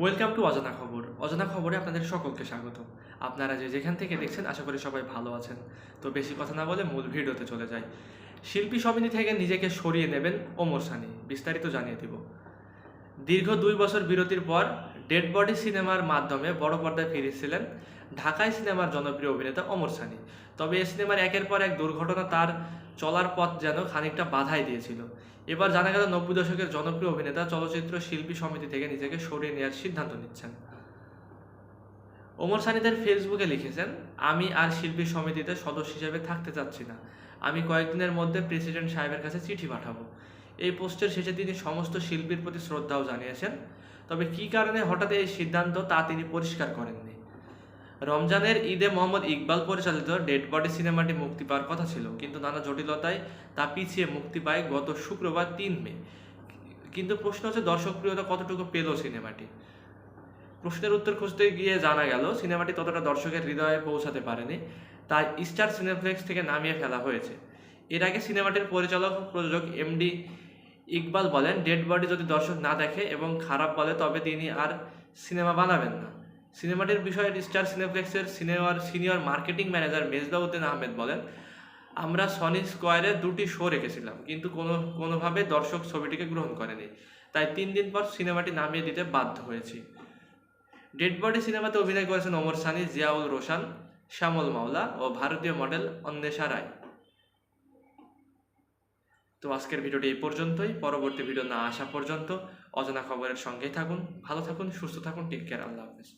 Welcome to অজানা খবর। অজানা খবরে আপনাদের সকলকে স্বাগত। আপনারা যে যেখান থেকে দেখছেন, আশা করি সবাই ভালো আছেন। তো বেশি কথা না বলে মূল ভিডিওতে চলে যাই। শিল্পী সমিতি থেকে নিজেকে সরিয়ে নেবেন ওমর সানি, বিস্তারিত জানিয়ে দিব। দীর্ঘ দুই বছর বিরতির পর ডেড বডি সিনেমার মাধ্যমে বড় পর্দায় ফিরেছিলেন ঢাকায় সিনেমার জনপ্রিয় অভিনেতা অমর সানি। তবে এই সিনেমার একের পর এক দুর্ঘটনা তার চলার পথ যেন খানিকটা বাধাই দিয়েছিল। এবার জানা গেল নব্বই দশকের জনপ্রিয় অভিনেতা, চলচ্চিত্র শিল্পী সমিতি থেকে নিজেকে সরিয়ে নেওয়ার সিদ্ধান্ত নিচ্ছেন। ওমর সানি তার ফেসবুকে লিখেছেন, আমি আর শিল্পী সমিতিতে সদস্য হিসেবে থাকতে চাচ্ছি না। আমি কয়েকদিনের মধ্যে প্রেসিডেন্ট সাহেবের কাছে চিঠি পাঠাবো। এই পোস্টের শেষে তিনি সমস্ত শিল্পীর প্রতি শ্রদ্ধাও জানিয়েছেন। তবে কী কারণে হঠাৎ এই সিদ্ধান্ত তা তিনি পরিষ্কার করেননি? রমজানের ঈদে মোহাম্মদ ইকবাল পরিচালিত ডেড বডি সিনেমাটি মুক্তি পাওয়ার কথা ছিল, কিন্তু নানা জটিলতায় তা পিছিয়ে মুক্তি পায় গত শুক্রবার তিন মে। কিন্তু প্রশ্ন হচ্ছে, দর্শকপ্রিয়তা কতটুকু পেল সিনেমাটি? প্রশ্নের উত্তর খুঁজতে গিয়ে জানা গেল, সিনেমাটি ততটা দর্শকের হৃদয়ে পৌঁছাতে পারেনি, তাই স্টার সিনেপ্লেক্স থেকে নামিয়ে ফেলা হয়েছে। এর আগে সিনেমাটির পরিচালক প্রযোজক এমডি ইকবাল বলেন ডেড বডি যদি দর্শক না দেখে এবং খারাপ বলে, তবে তিনি আর সিনেমা বানাবেন না। সিনেমাটির বিষয়ে স্টার সিনেপ্লেক্সের সিনেমার senior marketing manager Mezbauddin Ahmed বলেন, আমরা সনি স্কোয়ারে দুটি শো রেখেছিলাম, কিন্তু কোনো, কোনোভাবে দর্শক ছবিটিকে গ্রহণ করেনি। তাই তিন দিন পর সিনেমাটি নামিয়ে দিতে বাধ্য হয়েছি। ডেড বডি সিনেমাতে অভিনয় করেছেন ওমর সানি, জিয়াউল রোশান, শ্যামল মাওলা ও ভারতীয় মডেল অন্বেষা রায়। তো আজকের ভিডিওটি এই পর্যন্তই। পরবর্তী ভিডিও না আসা পর্যন্ত অজানা খবরের সঙ্গেই থাকুন, ভালো থাকুন, সুস্থ থাকুন টেক কেয়ার আল্লাহ হাফেজ।